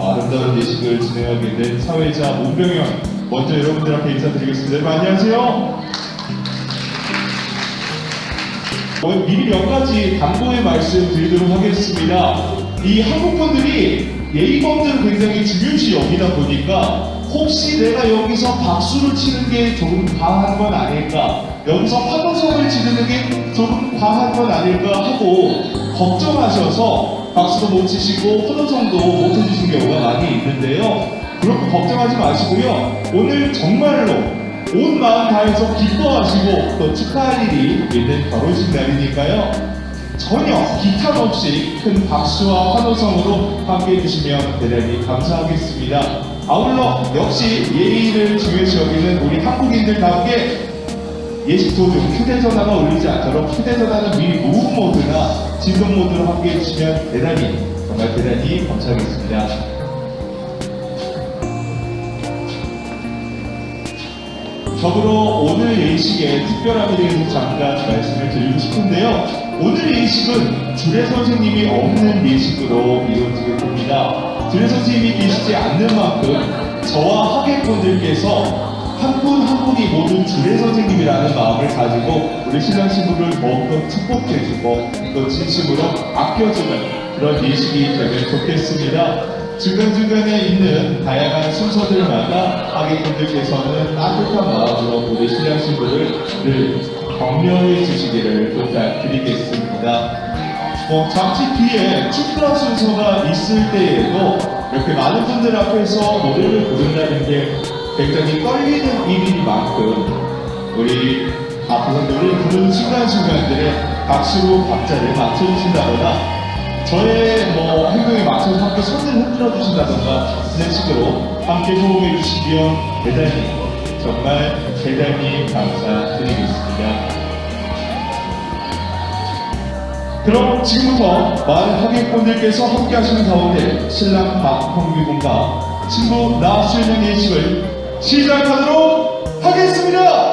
아름다운 예식을 진행하게 된 사회자 문병현 먼저 여러분들 앞에 인사드리겠습니다. 여러분 안녕하세요. 미리 몇 가지 당부의 말씀 드리도록 하겠습니다. 이 한국 분들이 예의 범죄를 굉장히 중요시 여기다 보니까 혹시 내가 여기서 박수를 치는 게 조금 과한 건 아닐까, 여기서 환호성을 지르는 게 조금 과한 건 아닐까 하고 걱정하셔서 박수도 못 치시고 환호성도 못 해주신 경우가 많이 있는데요. 그렇게 걱정하지 마시고요. 오늘 정말로 온 마음 다해서 기뻐하시고 또 축하할 일이 있는 결혼식 날이니까요. 전혀 기탄 없이 큰 박수와 환호성으로 함께 해주시면 대단히 감사하겠습니다. 아울러 역시 예의를 중요시 여기는 우리 한국인들답게 예식 도중 휴대전화가 울리지 않도록 휴대전화는 미리 무음 모드나 진동 모드로 함께 해주시면 대단히 정말 대단히 감사하겠습니다. 적으로 오늘 예식의 특별함에 대해서 잠깐 말씀을 드리고 싶은데요. 오늘 예식은 주례 선생님이 없는 예식으로 이루어지게 됩니다. 주례 선생님이 계시지 않는 만큼 저와 하객분들께서 한 분한 분이 주례 선생님이라는 마음을 가지고 우리 신랑 신부를 더욱더 축복해주고 또 진심으로 아껴주는 그런 예식이 되면 좋겠습니다. 중간중간에 있는 다양한 순서들마다 하객분들께서는 따뜻한 마음으로 우리 신랑 신부를 늘 격려해 주시기를 부탁드리겠습니다. 뭐 잠시 뒤에 축가 순서가 있을 때에도 이렇게 많은 분들 앞에서 노래를 부른다는 게 굉장히 떨리는 일인 만큼 우리 노래를 부르는 순간순간들에 박수로 박자를 맞춰주신다거나 저의 뭐 행동에 맞춰서 함께 손을 흔들어 주신다던가 이런 식으로 함께 호응해 주시면 대단히 정말 대단히 감사드리겠습니다. 그럼 지금부터 많은 하객분들께서 함께 하시는 가운데 신랑 박홍규 군과 친구 나수연의 예식을 시작하도록 하겠습니다.